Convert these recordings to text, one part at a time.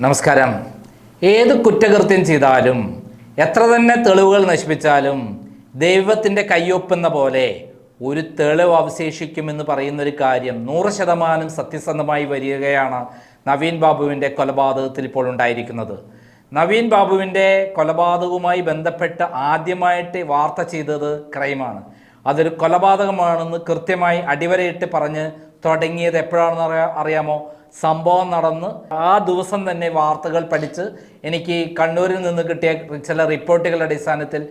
നമസ്കാരം. ഏത് കുറ്റകൃത്യം ചെയ്താലും എത്ര തന്നെ തെളിവുകൾ നശിപ്പിച്ചാലും ദൈവത്തിന്റെ കയ്യൊപ്പെന്ന പോലെ ഒരു തെളിവ് അവശേഷിക്കുമെന്ന് പറയുന്നൊരു കാര്യം നൂറ് ശതമാനം സത്യസന്ധമായി വരികയാണ് നവീൻ ബാബുവിന്റെ കൊലപാതകത്തിൽ ഇപ്പോൾ ഉണ്ടായിരിക്കുന്നത്. നവീൻ ബാബുവിന്റെ കൊലപാതകവുമായി ബന്ധപ്പെട്ട് ആദ്യമായിട്ട് വാർത്ത ചെയ്തത് ക്രൈമാണ്. അതൊരു കൊലപാതകമാണെന്ന് കൃത്യമായി അടിവരയിട്ട് പറഞ്ഞ് തുടങ്ങിയത് എപ്പോഴാണെന്ന് അറിയാമോ? സംഭവം നടന്ന് ആ ദിവസം തന്നെ വാർത്തകൾ പഠിച്ച് എനിക്ക് കണ്ണൂരിൽ നിന്ന് കിട്ടിയ ചില റിപ്പോർട്ടുകളുടെ അടിസ്ഥാനത്തിൽ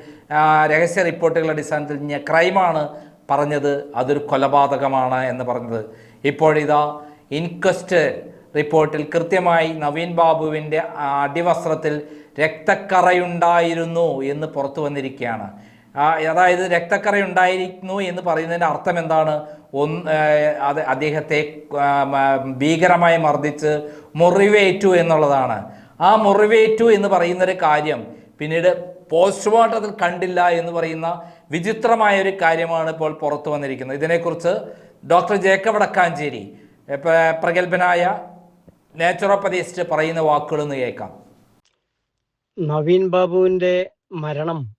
രഹസ്യ റിപ്പോർട്ടുകളുടെ അടിസ്ഥാനത്തിൽ ഞാൻ ക്രൈമാണ് പറഞ്ഞത് അതൊരു കൊലപാതകമാണ് എന്ന് പറഞ്ഞത്. ഇപ്പോഴിതാ ഇൻക്വസ്റ്റ് റിപ്പോർട്ടിൽ കൃത്യമായി നവീൻ ബാബുവിന്റെ അടിവസ്ത്രത്തിൽ രക്തക്കറയുണ്ടായിരുന്നു എന്ന് പുറത്തു വന്നിരിക്കുകയാണ്. അതായത് രക്തക്കറ ഉണ്ടായിരുന്നു എന്ന് പറയുന്നതിന്റെ അർത്ഥം എന്താണ്? ഒന്ന് അത് അദ്ദേഹത്തെ ഭീകരമായി മർദ്ദിച്ച് മുറിവേറ്റു എന്നുള്ളതാണ്. ആ മുറിവേറ്റു എന്ന് പറയുന്നൊരു കാര്യം പിന്നീട് പോസ്റ്റ്മോർട്ടത്തിൽ കണ്ടില്ല എന്ന് പറയുന്ന വിചിത്രമായ ഒരു കാര്യമാണ് ഇപ്പോൾ പുറത്തു വന്നിരിക്കുന്നത്. ഇതിനെക്കുറിച്ച് ഡോക്ടർ ജേക്കബ് അടക്കാഞ്ചേരി പ്രഗത്ഭനായ നാച്ചുറോപ്പതിസ്റ്റ് പറയുന്ന വാക്കുകളൊന്ന് കേൾക്കാം. നവീൻ ബാബുവിന്റെ മരണം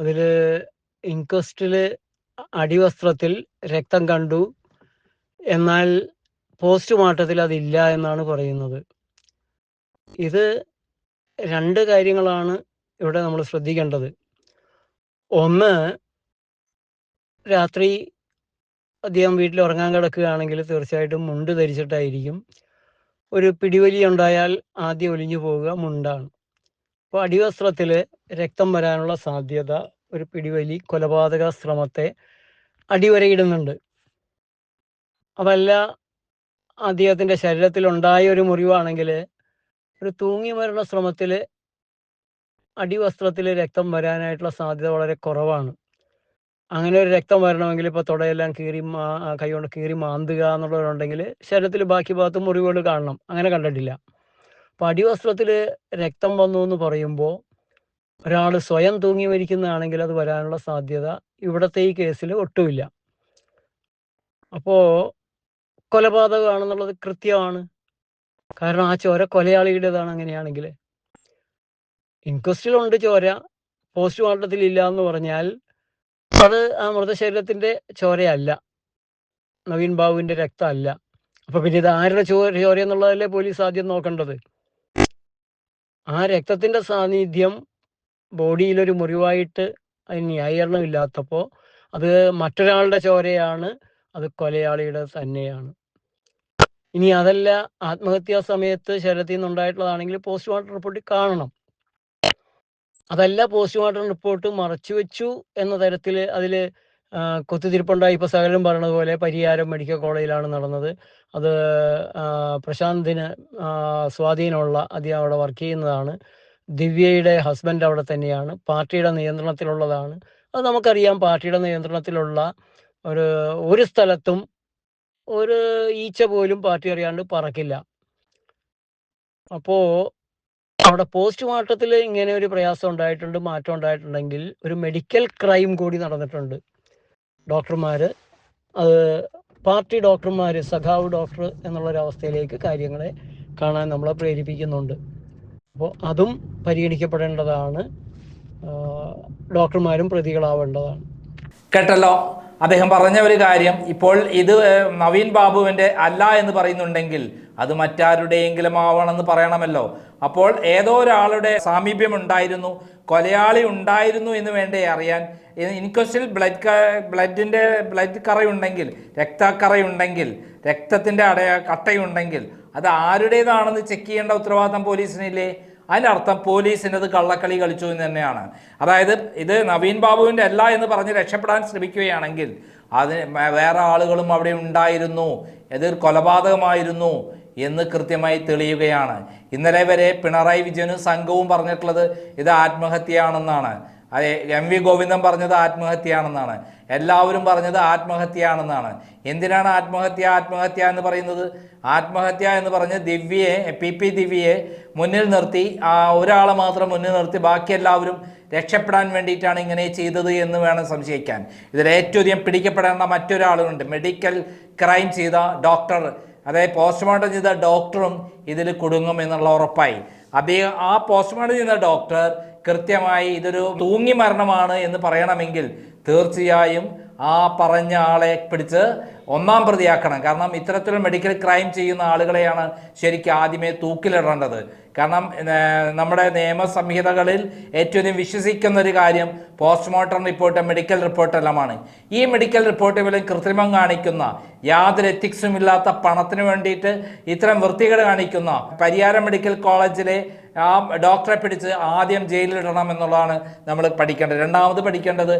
അതിൽ ഇൻക്വസ്റ്റിൽ അടിവസ്ത്രത്തിൽ രക്തം കണ്ടു. എന്നാൽ പോസ്റ്റ്മോർട്ടത്തിൽ അതില്ല എന്നാണ് പറയുന്നത്. ഇത് രണ്ട് കാര്യങ്ങളാണ് ഇവിടെ നമ്മൾ ശ്രദ്ധിക്കേണ്ടത്. ഒന്ന് രാത്രി അദ്ദേഹം വീട്ടിൽ ഉറങ്ങാൻ കിടക്കുകയാണെങ്കിൽ തീർച്ചയായിട്ടും മുണ്ട് ധരിച്ചിട്ടായിരിക്കും. ഒരു പിടിവലി ഉണ്ടായാൽ ആദ്യം ഒലിഞ്ഞു പോവുക മുണ്ടാണ്. അപ്പോൾ അടിവസ്ത്രത്തിൽ രക്തം വരാനുള്ള സാധ്യത ഒരു പിടിവലി കൊലപാതക ശ്രമത്തെ അടിവരയിടുന്നുണ്ട്. അതല്ല അദ്ദേഹത്തിന്റെ ശരീരത്തിൽ ഉണ്ടായ ഒരു മുറിവാണെങ്കിൽ ഒരു തൂങ്ങി മരണ ശ്രമത്തിൽ അടിവസ്ത്രത്തിൽ രക്തം വരാനായിട്ടുള്ള സാധ്യത വളരെ കുറവാണ്. അങ്ങനെ ഒരു രക്തം വരണമെങ്കിൽ ഇപ്പോൾ തുടയെല്ലാം കീറി മാ കൈകൊണ്ട് കീറി മാന്തുക എന്നുള്ളവരുണ്ടെങ്കിൽ ശരീരത്തിൽ ബാക്കി ഭാഗത്ത് മുറിവുകൾ കാണണം. അങ്ങനെ കണ്ടിട്ടില്ല. അപ്പോൾ അടിവസ്ത്രത്തിൽ രക്തം വന്നു എന്ന് പറയുമ്പോൾ ഒരാൾ സ്വയം തൂങ്ങി മരിക്കുന്നതാണെങ്കിൽ അത് വരാനുള്ള സാധ്യത ഇവിടത്തെ ഈ കേസിൽ ഒട്ടുമില്ല. അപ്പോൾ കൊലപാതകമാണെന്നുള്ളത് കൃത്യമാണ്. കാരണം ആ ചോര കൊലയാളിയുടേതാണ് അങ്ങനെയാണെങ്കിൽ. ഇൻക്വസ്റ്റിലുണ്ട് ചോര. പോസ്റ്റ്മോർട്ടത്തിൽ ഇല്ല എന്ന് പറഞ്ഞാൽ അത് ആ മൃതശരീരത്തിന്റെ ചോരയല്ല. നവീൻ ബാബുവിന്റെ രക്തമല്ല. അപ്പൊ പിന്നെ ഇത് ആരുടെ ചോര ചോര എന്നുള്ളതല്ലേ പോലീസ് ആദ്യം നോക്കേണ്ടത്? ആ രക്തത്തിന്റെ സാന്നിധ്യം ബോഡിയിലൊരു മുറിവായിട്ട് അതിന് ന്യായീകരണമില്ലാത്തപ്പോൾ അത് മറ്റൊരാളുടെ ചോരയാണ് അത് കൊലയാളിയുടെ തന്നെയാണ്. ഇനി അതല്ല ആത്മഹത്യാ സമയത്ത് ശരീരത്തിൽ നിന്നുണ്ടായിട്ടുള്ളതാണെങ്കിൽ പോസ്റ്റ്മോർട്ടം റിപ്പോർട്ടിൽ കാണണം. അതല്ല പോസ്റ്റ്മോർട്ടം റിപ്പോർട്ട് മറച്ചു വെച്ചു എന്ന തരത്തിൽ അതിൽ കൊത്തുതിരിപ്പുണ്ടായി ഇപ്പോൾ സകലം പറയണത് പോലെ പരിയാരം മെഡിക്കൽ കോളേജിലാണ് നടന്നത്. അത് പ്രശാന്തിന് സ്വാധീനമുള്ള അദ്ദേഹം അവിടെ വർക്ക് ചെയ്യുന്നതാണ്. ദിവ്യയുടെ ഹസ്ബൻഡ് അവിടെ തന്നെയാണ്. പാർട്ടിയുടെ നിയന്ത്രണത്തിലുള്ളതാണ്. അത് നമുക്കറിയാം പാർട്ടിയുടെ നിയന്ത്രണത്തിലുള്ള ഒരു ഒരു സ്ഥലത്തും ഒരു ഈച്ച പോലും പാർട്ടി അറിയാണ്ട് പറക്കില്ല. അപ്പോ അവിടെ പോസ്റ്റ് പോസ്റ്റ്മോർട്ടത്തിൽ ഇങ്ങനെ ഒരു പ്രയാസം ഉണ്ടായിട്ടുണ്ട് മാറ്റം ഉണ്ടായിട്ടുണ്ടെങ്കിൽ ഒരു മെഡിക്കൽ ക്രൈം കൂടി നടന്നിട്ടുണ്ട്. ഡോക്ടർമാര് അത് പാർട്ടി ഡോക്ടർമാർ സഖാവ് ഡോക്ടർ എന്നുള്ളൊരവസ്ഥയിലേക്ക് കാര്യങ്ങളെ കാണാൻ നമ്മളെ പ്രേരിപ്പിക്കുന്നുണ്ട്. അപ്പോൾ അതും പരിഗണിക്കപ്പെടേണ്ടതാണ്. ഡോക്ടർമാരും പ്രതികളാവേണ്ടതാണ്. കേട്ടല്ലോ? അദ്ദേഹം പറഞ്ഞ ഒരു കാര്യം ഇപ്പോൾ ഇത് നവീൻ ബാബുവിന്റെ അല്ല എന്ന് പറയുന്നുണ്ടെങ്കിൽ അത് മറ്റാരുടെയെങ്കിലും ആവണമെന്ന് പറയണമല്ലോ. അപ്പോൾ ഏതോ ഒരാളുടെ സാമീപ്യം ഉണ്ടായിരുന്നു കൊലയാളി ഉണ്ടായിരുന്നു എന്ന് വേണ്ടേ അറിയാൻ ഇൻക്വസ്റ്റിൽ ബ്ലഡ് ബ്ലഡിന്റെ ബ്ലഡ് കറയുണ്ടെങ്കിൽ രക്തക്കറയുണ്ടെങ്കിൽ രക്തത്തിന്റെ അടയ കട്ടയുണ്ടെങ്കിൽ അത് ആരുടേതാണെന്ന് ചെക്ക് ചെയ്യേണ്ട ഉത്തരവാദിത്തം പോലീസിനില്ലേ? അതിന്റെ അർത്ഥം അത് കള്ളക്കളി കളിച്ചു എന്ന് തന്നെയാണ്. അതായത് ഇത് നവീൻ ബാബുവിന്റെ അല്ല എന്ന് പറഞ്ഞ് രക്ഷപ്പെടാൻ ശ്രമിക്കുകയാണെങ്കിൽ അത് വേറെ ആളുകളും അവിടെ ഉണ്ടായിരുന്നു എതിർ കൊലപാതകമായിരുന്നു എന്ന് കൃത്യമായി തെളിയുകയാണ്. ഇന്നലെ വരെ പിണറായി വിജയനും സംഘവും പറഞ്ഞിട്ടുള്ളത് ഇത് ആത്മഹത്യയാണെന്നാണ്. അതെ എം വി ഗോവിന്ദൻ പറഞ്ഞത് ആത്മഹത്യയാണെന്നാണ്. എല്ലാവരും പറഞ്ഞത് ആത്മഹത്യയാണെന്നാണ്. എന്തിനാണ് ആത്മഹത്യ ആത്മഹത്യ എന്ന് പറയുന്നത്? ആത്മഹത്യ എന്ന് പറഞ്ഞ് ദിവ്യയെ പി പി ദിവ്യയെ മുന്നിൽ നിർത്തി ആ ഒരാളെ മാത്രം മുന്നിൽ നിർത്തി ബാക്കി എല്ലാവരും രക്ഷപ്പെടാൻ വേണ്ടിയിട്ടാണ് ഇങ്ങനെ ചെയ്തത് എന്ന് വേണം സംശയിക്കാൻ. ഇതിൽ ഏറ്റവും അധികം പിടിക്കപ്പെടേണ്ട മറ്റൊരാളുണ്ട്. മെഡിക്കൽ ക്രൈം ചെയ്ത ഡോക്ടർ അതായത് പോസ്റ്റ്മോർട്ടം ചെയ്ത ഡോക്ടറും ഇതിൽ കുടുങ്ങും എന്നുള്ള ഉറപ്പായി. അദ്ദേഹം ആ പോസ്റ്റ്മോർട്ടം ചെയ്ത ഡോക്ടർ കൃത്യമായി ഇതൊരു തൂങ്ങി മരണമാണ് എന്ന് പറയണമെങ്കിൽ തീർച്ചയായും ആ പറഞ്ഞ ആളെ പിടിച്ച് ഒന്നാം പ്രതിയാക്കണം. കാരണം ഇത്തരത്തിൽ മെഡിക്കൽ ക്രൈം ചെയ്യുന്ന ആളുകളെയാണ് ശരിക്കും ആദ്യമേ തൂക്കിലിടേണ്ടത്. കാരണം നമ്മുടെ നിയമസംഹിതകളിൽ ഏറ്റവും അധികം വിശ്വസിക്കുന്ന ഒരു കാര്യം പോസ്റ്റ്മോർട്ടം റിപ്പോർട്ട് മെഡിക്കൽ റിപ്പോർട്ട് എല്ലാമാണ്. ഈ മെഡിക്കൽ റിപ്പോർട്ടുകളിൽ കൃത്രിമം കാണിക്കുന്ന യാതൊരു എത്തിക്സും ഇല്ലാത്ത പണത്തിന് വേണ്ടിയിട്ട് ഇത്തരം വൃത്തികേട് കാണിക്കുന്ന പരിയാരം മെഡിക്കൽ കോളേജിലെ ആ ഡോക്ടറെ പിടിച്ച് ആദ്യം ജയിലിലിടണം എന്നുള്ളതാണ് നമ്മൾ പഠിക്കേണ്ടത്. രണ്ടാമത് പഠിക്കേണ്ടത്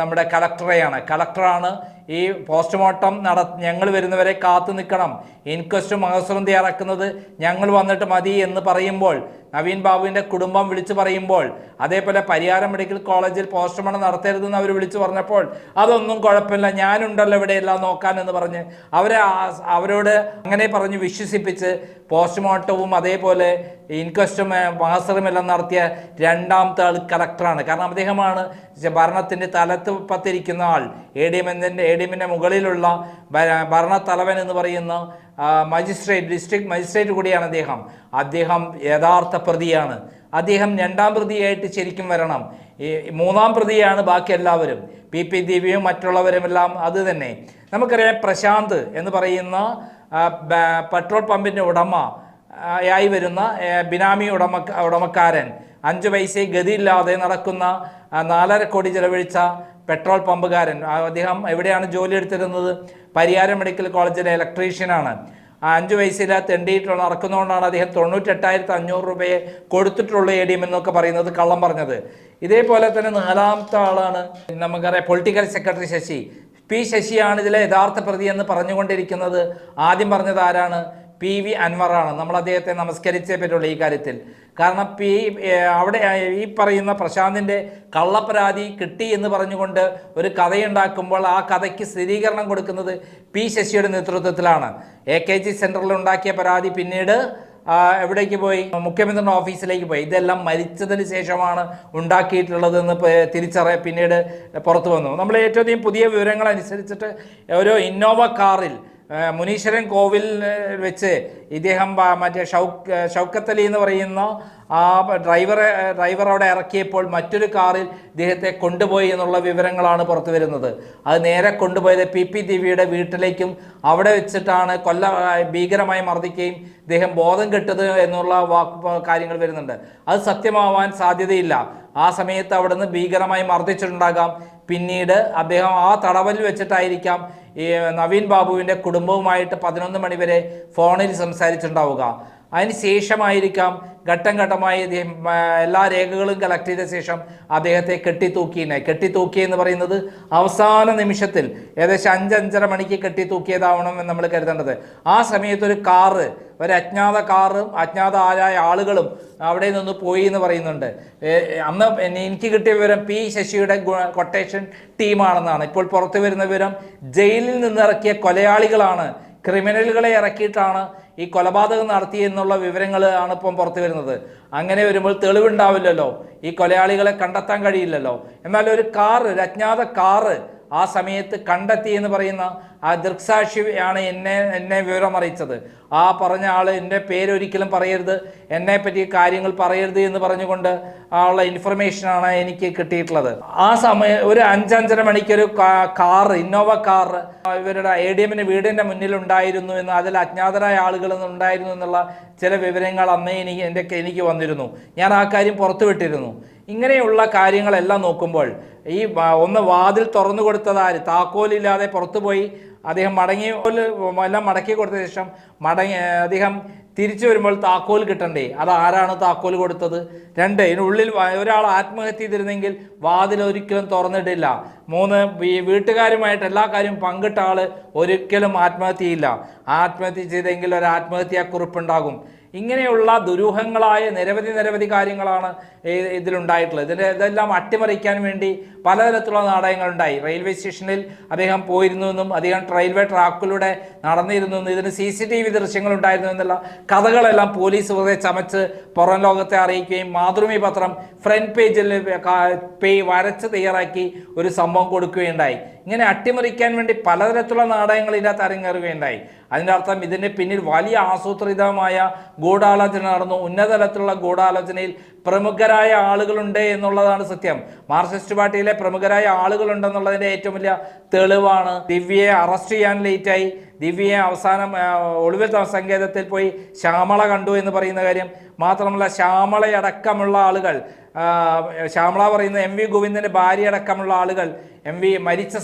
നമ്മുടെ കളക്ടറെയാണ് കളക്ടറാണ് ഈ പോസ്റ്റ്മോർട്ടം നട ഞങ്ങൾ വരുന്നവരെ കാത്തു നിൽക്കണം. ഇൻക്വസ്റ്റും മഹസൂറും തയ്യാറാക്കുന്നത് ഞങ്ങൾ വന്നിട്ട് മതി എന്ന് പറയുമ്പോൾ നവീൻ ബാബുവിന്റെ കുടുംബം വിളിച്ചു പറയുമ്പോൾ അതേപോലെ പരിയാരം മെഡിക്കൽ കോളേജിൽ പോസ്റ്റ്മോർട്ടം നടത്തരുതെന്ന് അവർ വിളിച്ചു പറഞ്ഞപ്പോൾ അതൊന്നും കുഴപ്പമില്ല ഞാനുണ്ടല്ലോ ഇവിടെ എല്ലാം നോക്കാൻ എന്ന് പറഞ്ഞ് അവരെ അവരോട് അങ്ങനെ പറഞ്ഞ് വിശ്വസിപ്പിച്ച് പോസ്റ്റ്മോർട്ടവും അതേപോലെ ഇൻക്വസ്റ്റും മഹസറും എല്ലാം നടത്തിയ രണ്ടാമത്തെ ആൾ കലക്ടറാണ്. കാരണം അദ്ദേഹമാണ് ഭരണത്തിന്റെ തലത്ത് പത്തിരിക്കുന്ന ആൾ. എ ഡി എമ്മിന്റെ എ ഡി എമ്മിന്റെ മുകളിലുള്ള ഭരണത്തലവൻ എന്ന് പറയുന്ന മജിസ്ട്രേറ്റ് ഡിസ്ട്രിക്ട് മജിസ്ട്രേറ്റ് കൂടിയാണ് അദ്ദേഹം. അദ്ദേഹം യഥാർത്ഥ പ്രതിയാണ്. അദ്ദേഹം രണ്ടാം പ്രതിയായിട്ട് ശരിക്കും വരണം. ഈ മൂന്നാം പ്രതിയാണ് ബാക്കി എല്ലാവരും. പി. പി. ദിവ്യയും മറ്റുള്ളവരും എല്ലാം അത് തന്നെ. നമുക്കറിയാം പ്രശാന്ത് എന്ന് പറയുന്ന പെട്രോൾ പമ്പിന്റെ ഉടമ ആയി വരുന്ന ബിനാമി ഉടമ ഉടമക്കാരൻ. അഞ്ച് പൈസ ഗതിയില്ലാതെ നടക്കുന്ന നാലര കോടി ചെലവഴിച്ച പെട്രോൾ പമ്പുകാരൻ. അദ്ദേഹം എവിടെയാണ് ജോലി എടുത്തിരുന്നത്? പരിയാരം മെഡിക്കൽ കോളേജിലെ ഇലക്ട്രീഷ്യനാണ് അഞ്ച് വയസ്സിൽ തെണ്ടിയിട്ടുള്ള നടക്കുന്നതുകൊണ്ടാണ് അദ്ദേഹം തൊണ്ണൂറ്റെട്ടായിരത്തി അഞ്ഞൂറ് രൂപയെ കൊടുത്തിട്ടുള്ള എ ഡി എം എന്നൊക്കെ പറയുന്നത് കള്ളം പറഞ്ഞത്. ഇതേപോലെ തന്നെ നാലാമത്തെ ആളാണ് നമുക്കറിയാം പൊളിറ്റിക്കൽ സെക്രട്ടറി ശശി. പി ശശിയാണ് ഇതിലെ യഥാർത്ഥ പ്രതി എന്ന് പറഞ്ഞുകൊണ്ടിരിക്കുന്നത്. ആദ്യം പറഞ്ഞത് ആരാണ്? പി വി അൻവറാണ്. നമ്മൾ അദ്ദേഹത്തെ നമസ്കരിച്ചേ പറ്റുള്ളൂ ഈ കാര്യത്തിൽ. കാരണം പി അവിടെ ഈ പറയുന്ന പ്രശാന്തിന്റെ കള്ളപ്പരാതി കിട്ടി എന്ന് പറഞ്ഞുകൊണ്ട് ഒരു കഥയുണ്ടാക്കുമ്പോൾ ആ കഥയ്ക്ക് സ്ഥിരീകരണം കൊടുക്കുന്നത് പി ശശിയുടെ നേതൃത്വത്തിലാണ്. എ കെ ജി സെന്ററിൽ ഉണ്ടാക്കിയ പരാതി പിന്നീട് എവിടേക്ക് പോയി? മുഖ്യമന്ത്രിയുടെ ഓഫീസിലേക്ക് പോയി. ഇതെല്ലാം മരിച്ചതിന് ശേഷമാണ് ഉണ്ടാക്കിയിട്ടുള്ളതെന്ന് തിരിച്ചറിയ പിന്നീട് പുറത്തു വന്നു. നമ്മൾ ഏറ്റവും പുതിയ വിവരങ്ങൾ അനുസരിച്ചിട്ട് ഒരു ഇന്നോവ കാറിൽ മുനീശ്വരൻ കോവിൽ വെച്ച് ഇദ്ദേഹം മറ്റേ ഷൗക്ക് ഷൗക്കത്ത് അലി എന്ന് പറയുന്ന ആ ഡ്രൈവറെ ഡ്രൈവർ അവിടെ ഇറക്കിയപ്പോൾ മറ്റൊരു കാറിൽ ഇദ്ദേഹത്തെ കൊണ്ടുപോയി എന്നുള്ള വിവരങ്ങളാണ് പുറത്തു വരുന്നത്. അത് നേരെ കൊണ്ടുപോയത് പി പി ദിവ്യയുടെ വീട്ടിലേക്കും അവിടെ വെച്ചിട്ടാണ് കൊല്ല ഭീകരമായി മർദ്ദിക്കുകയും ഇദ്ദേഹം ബോധം കെട്ടത് എന്നുള്ള വാക്ക് കാര്യങ്ങൾ വരുന്നുണ്ട്. അത് സത്യമാവാൻ സാധ്യതയില്ല. ആ സമയത്ത് അവിടുന്ന് ഭീകരമായി മർദ്ദിച്ചിട്ടുണ്ടാകാം. പിന്നീട് അദ്ദേഹം ആ തടവലിൽ വെച്ചിട്ടായിരിക്കാം ഈ നവീൻ ബാബുവിന്റെ കുടുംബവുമായിട്ട് പതിനൊന്ന് മണിവരെ ഫോണിൽ സംസാരിച്ചിട്ടുണ്ടാവുക. അതിന് ശേഷമായിരിക്കാം ഘട്ടം ഘട്ടമായി അദ്ദേഹം എല്ലാ രേഖകളും കളക്ട് ചെയ്ത ശേഷം അദ്ദേഹത്തെ കെട്ടിത്തൂക്കിനെ കെട്ടിത്തൂക്കി എന്ന് പറയുന്നത് അവസാന നിമിഷത്തിൽ ഏകദേശം അഞ്ചഞ്ചര മണിക്ക് കെട്ടിത്തൂക്കിയതാവണം എന്ന് നമ്മൾ കരുതേണ്ടത്. ആ സമയത്ത് ഒരു കാറ് ഒരു അജ്ഞാത കാറും അജ്ഞാത ആരായ ആളുകളും അവിടെ നിന്ന് പോയി എന്ന് പറയുന്നുണ്ട്. അന്ന് എനിക്ക് കിട്ടിയ വിവരം പി ശശിയുടെ കൊട്ടേഷൻ ടീമാണെന്നാണ് ഇപ്പോൾ പുറത്തു വരുന്ന വിവരം ജയിലിൽ നിന്നിറക്കിയ കൊലയാളികളാണ് ക്രിമിനലുകളെ ഇറക്കിയിട്ടാണ് ഈ കൊലപാതകം നടത്തി എന്നുള്ള വിവരങ്ങൾ ആണ് ഇപ്പം പുറത്തു വരുന്നത്. അങ്ങനെ വരുമ്പോൾ തെളിവുണ്ടാവില്ലല്ലോ. ഈ കൊലയാളികളെ കണ്ടെത്താൻ കഴിയില്ലല്ലോ. എന്നാൽ ഒരു കാറ് ഒരു അജ്ഞാത കാറ് ആ സമയത്ത് കണ്ടെത്തി എന്ന് പറയുന്ന ആ ദൃക്സാക്ഷി ആണ് എന്നെ എന്നെ വിവരം അറിയിച്ചത് ആ പറഞ്ഞ ആൾ എന്റെ പേരൊരിക്കലും പറയരുത്. എന്നെ പറ്റി കാര്യങ്ങൾ പറയരുത് എന്ന് പറഞ്ഞുകൊണ്ട് ഉള്ള ഇൻഫർമേഷനാണ് എനിക്ക് കിട്ടിയിട്ടുള്ളത്. ആ സമയം ഒരു അഞ്ചഞ്ചര മണിക്കൊരു കാർ ഇന്നോവ കാർ ഇവരുടെ എ ഡി എമ്മിന് വീടിന്റെ മുന്നിൽ ഉണ്ടായിരുന്നു എന്ന് അതിൽ അജ്ഞാതരായ ആളുകൾ ഉണ്ടായിരുന്നു എന്നുള്ള ചില വിവരങ്ങൾ അന്നേ എനിക്ക് എന്റെ എനിക്ക് വന്നിരുന്നു. ഞാൻ ആ കാര്യം പുറത്തുവിട്ടിരുന്നു. ഇങ്ങനെയുള്ള കാര്യങ്ങളെല്ലാം നോക്കുമ്പോൾ ഈ ഒന്ന് വാതിൽ തുറന്നു കൊടുത്തതാര് താക്കോലില്ലാതെ പുറത്തുപോയി അദ്ദേഹം മടങ്ങി എല്ലാം മടക്കി കൊടുത്ത ശേഷം മടങ്ങി അദ്ദേഹം തിരിച്ചു വരുമ്പോൾ താക്കോൽ കിട്ടണ്ടേ? അത് ആരാണ് താക്കോൽ കൊടുത്തത്? രണ്ട് ഇതിനുള്ളിൽ ഒരാൾ ആത്മഹത്യ ചെയ്തിരുന്നെങ്കിൽ വാതിൽ ഒരിക്കലും തുറന്നിട്ടില്ല. മൂന്ന് വീട്ടുകാരുമായിട്ട് എല്ലാ കാര്യവും പങ്കിട്ട ആൾ ഒരിക്കലും ആത്മഹത്യയില്ല. ആത്മഹത്യ ചെയ്തെങ്കിൽ ഒരു ആത്മഹത്യാക്കുറിപ്പുണ്ടാകും ഇങ്ങനെയുള്ള ദുരൂഹങ്ങളായ നിരവധി നിരവധി കാര്യങ്ങളാണ് ഇതിലുണ്ടായിട്ടുള്ളത്. ഇതിന്റെ ഇതെല്ലാം അട്ടിമറിക്കാൻ വേണ്ടി പലതരത്തിലുള്ള നാടകങ്ങളുണ്ടായി. റെയിൽവേ സ്റ്റേഷനിൽ അദ്ദേഹം പോയിരുന്നു എന്നും അദ്ദേഹം റെയിൽവേ ട്രാക്കിലൂടെ നടന്നിരുന്നു എന്നും ഇതിന് സി സി ടി വി ദൃശ്യങ്ങളുണ്ടായിരുന്നു എന്നുള്ള കഥകളെല്ലാം പോലീസ് വെറുതെ ചമച്ച് പുറം ലോകത്തെ അറിയിക്കുകയും മാതൃഭൂമി പത്രം ഫ്രണ്ട് പേജിൽ വരച്ച് തയ്യാറാക്കി ഒരു സംഭവം കൊടുക്കുകയുണ്ടായി. ഇങ്ങനെ അട്ടിമറിക്കാൻ വേണ്ടി പലതരത്തിലുള്ള നാടകങ്ങൾ ഇതിനകത്ത് അരങ്ങേറുകയുണ്ടായി. അതിന്റെ അർത്ഥം ഇതിന്റെ പിന്നിൽ വലിയ ആസൂത്രിതമായ ഗൂഢാലോചന നടന്നു. ഉന്നതതലത്തിലുള്ള ഗൂഢാലോചനയിൽ പ്രമുഖരായ ആളുകളുണ്ട് എന്നുള്ളതാണ് സത്യം. മാർക്സിസ്റ്റ് പാർട്ടിയിലെ പ്രമുഖരായ ആളുകളുണ്ടെന്നുള്ളതിന്റെ ഏറ്റവും വലിയ തെളിവാണ്. ദിവ്യയെ അറസ്റ്റ് ചെയ്യാൻ ലേറ്റായി ദിവ്യയെ അവസാനം ഒളിവിൽ സങ്കേതത്തിൽ പോയി ശ്യാമള കണ്ടു എന്ന് പറയുന്ന കാര്യം മാത്രമല്ല ശ്യാമളയടക്കമുള്ള ആളുകൾ ശ്യാമള പറയുന്ന എം വി ഗോവിന്ദന്റെ ഭാര്യ അടക്കമുള്ള ആളുകൾ എം വി മരിച്ച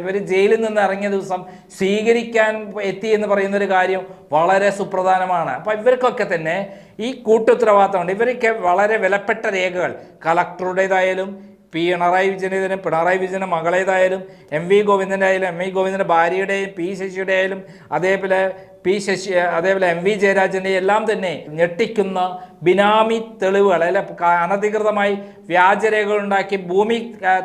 ഇവർ ജയിലിൽ നിന്ന് ഇറങ്ങിയ ദിവസം സ്വീകരിക്കാൻ എത്തി എന്ന് പറയുന്ന ഒരു കാര്യം വളരെ സുപ്രധാനമാണ്. അപ്പോൾ ഇവർക്കൊക്കെ തന്നെ ഈ കൂട്ടുത്തരവാദിത്തമുണ്ട്. ഇവരൊക്കെ വളരെ വിലപ്പെട്ട രേഖകൾ കളക്ടറുടേതായാലും പിണറായി വിജയനെതിരും പിണറായി വിജയന്റെ മകളേതായാലും എം വി ഗോവിന്ദന്റെ ആയാലും എം വി ഗോവിന്ദന്റെ ഭാര്യയുടെയും പി ശശിയുടെ ആയാലും അതേപോലെ പി ശശി അതേപോലെ എം വി ജയരാജന്റെ എല്ലാം തന്നെ ഞെട്ടിക്കുന്ന ബിനാമി തെളിവുകൾ അല്ലെ? അനധികൃതമായി വ്യാജരേഖകൾ ഉണ്ടാക്കി ഭൂമി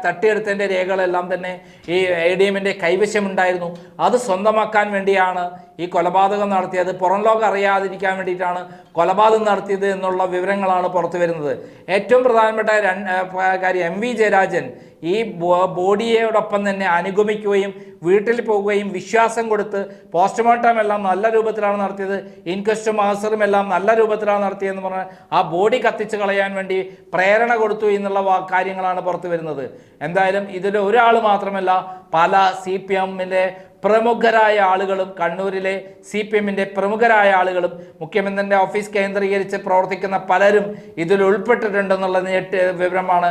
തട്ടിയെടുത്തതിന്റെ രേഖകളെല്ലാം തന്നെ ഈ എ ഡി എമ്മിന്റെ കൈവശമുണ്ടായിരുന്നു. അത് സ്വന്തമാക്കാൻ വേണ്ടിയാണ് ഈ കൊലപാതകം നടത്തിയത്. പുറം ലോകം അറിയാതിരിക്കാൻ വേണ്ടിയിട്ടാണ് കൊലപാതകം നടത്തിയത് എന്നുള്ള വിവരങ്ങളാണ് പുറത്തു വരുന്നത്. ഏറ്റവും പ്രധാനപ്പെട്ട കാര്യം എം വി ജയരാജൻ ഈ ബോഡിയോടൊപ്പം തന്നെ അനുഗമിക്കുകയും വീട്ടിൽ പോവുകയും വിശ്വാസം കൊടുത്ത് പോസ്റ്റ്മോർട്ടം എല്ലാം നല്ല രൂപത്തിലാണ് നടത്തിയത്. ഇൻക്വസ്റ്റും മാസ്റ്ററും എല്ലാം നല്ല രൂപത്തിലാണ് നടത്തിയതെന്ന് പറഞ്ഞാൽ ആ ബോഡി കത്തിച്ച് കളയാൻ വേണ്ടി പ്രേരണ കൊടുത്തു എന്നുള്ള കാര്യങ്ങളാണ് പുറത്തു വരുന്നത്. എന്തായാലും ഇതിൽ ഒരാൾ മാത്രമല്ല പല സി പി എമ്മിലെ പ്രമുഖരായ ആളുകളും കണ്ണൂരിലെ സി പി എമ്മിന്റെ പ്രമുഖരായ ആളുകളും മുഖ്യമന്ത്രിന്റെ ഓഫീസ് കേന്ദ്രീകരിച്ച് പ്രവർത്തിക്കുന്ന പലരും ഇതിൽ ഉൾപ്പെട്ടിട്ടുണ്ടെന്നുള്ള നേട്ട് വിവരമാണ്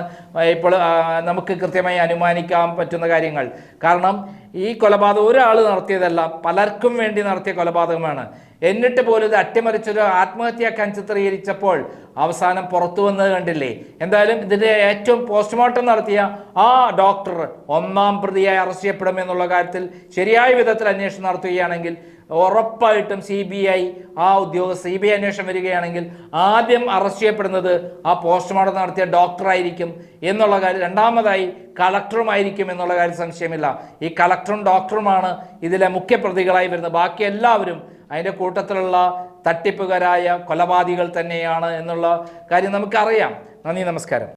ഇപ്പോൾ നമുക്ക് കൃത്യമായി അനുമാനിക്കാൻ പറ്റുന്ന കാര്യങ്ങൾ. കാരണം ഈ കൊലപാതകം ഒരാൾ നടത്തിയതല്ല പലർക്കും വേണ്ടി നടത്തിയ കൊലപാതകമാണ്. എന്നിട്ട് പോലും ഇത് അട്ടിമറിച്ചൊരു ആത്മഹത്യാക്കാൻ ചിത്രീകരിച്ചപ്പോൾ അവസാനം പുറത്തു വന്നത് കണ്ടില്ലേ? എന്തായാലും ഇതിന്റെ ഏറ്റവും പോസ്റ്റ്മോർട്ടം നടത്തിയ ആ ഡോക്ടർ ഒന്നാം പ്രതിയായി അറസ്റ്റ് ചെയ്യപ്പെടുമെന്നുള്ള കാര്യത്തിൽ ശരിയായ വിധത്തിൽ അന്വേഷണം നടത്തുകയാണെങ്കിൽ ഉറപ്പായിട്ടും സി ബി ഐ ആ ഉദ്യോഗസ്ഥ സി ബി ഐ അന്വേഷണം വരികയാണെങ്കിൽ ആദ്യം അറസ്റ്റ് ചെയ്യപ്പെടുന്നത് ആ പോസ്റ്റ്മോർട്ടം നടത്തിയ ഡോക്ടറായിരിക്കും എന്നുള്ള കാര്യം രണ്ടാമതായി കളക്ടറുമായിരിക്കും എന്നുള്ള കാര്യം സംശയമില്ല. ഈ കളക്ടറും ഡോക്ടറുമാണ് ഇതിലെ മുഖ്യ പ്രതികളായി വരുന്നത്. ബാക്കി എല്ലാവരും അതിന്റെ കൂട്ടത്തിലുള്ള തട്ടിപ്പുകാരായ കൊലപാതകൾ തന്നെയാണ് എന്നുള്ള കാര്യം നമുക്കറിയാം. നന്ദി നമസ്കാരം.